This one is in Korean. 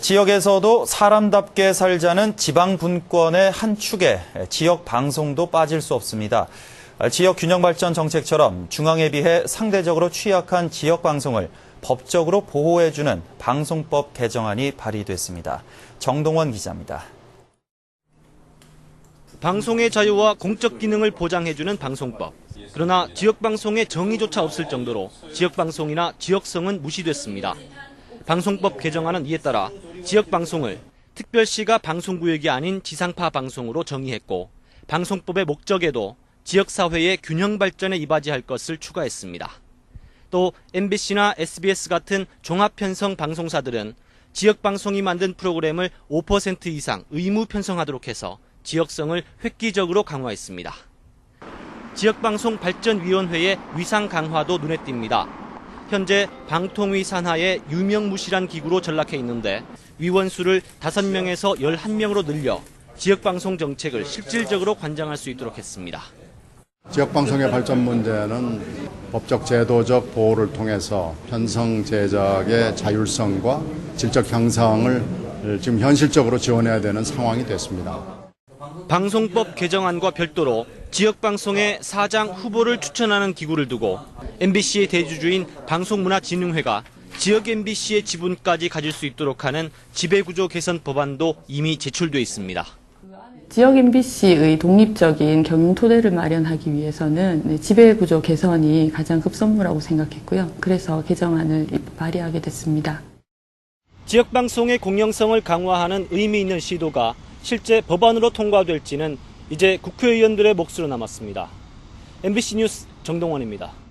지역에서도 사람답게 살자는 지방 분권의 한 축에 지역 방송도 빠질 수 없습니다. 지역 균형 발전 정책처럼 중앙에 비해 상대적으로 취약한 지역 방송을 법적으로 보호해주는 방송법 개정안이 발의됐습니다. 정동원 기자입니다. 방송의 자유와 공적 기능을 보장해주는 방송법. 그러나 지역 방송의 정의조차 없을 정도로 지역 방송이나 지역성은 무시됐습니다. 방송법 개정안은 이에 따라 지역 방송을 특별시가 방송구역이 아닌 지상파 방송으로 정의했고 방송법의 목적에도 지역 사회의 균형 발전에 이바지할 것을 추가했습니다. 또 MBC나 SBS 같은 종합 편성 방송사들은 지역 방송이 만든 프로그램을 5% 이상 의무 편성하도록 해서 지역성을 획기적으로 강화했습니다. 지역방송 발전위원회의 위상 강화도 눈에 띕니다. 현재 방통위 산하의 유명무실한 기구로 전락해 있는데 위원 수를 5명에서 11명으로 늘려 지역방송 정책을 실질적으로 관장할 수 있도록 했습니다. 지역방송의 발전 문제는 법적 제도적 보호를 통해서 편성 제작의 자율성과 질적 향상을 지금 현실적으로 지원해야 되는 상황이 됐습니다. 방송법 개정안과 별도로 지역방송의 사장 후보를 추천하는 기구를 두고 MBC의 대주주인 방송문화진흥회가 지역 MBC의 지분까지 가질 수 있도록 하는 지배구조 개선 법안도 이미 제출돼 있습니다. 지역 MBC의 독립적인 경영 토대를 마련하기 위해서는 네, 지배구조 개선이 가장 급선무라고 생각했고요. 그래서 개정안을 발의하게 됐습니다. 지역 방송의 공영성을 강화하는 의미 있는 시도가 실제 법안으로 통과될지는 이제 국회의원들의 몫으로 남았습니다. MBC 뉴스 정동원입니다.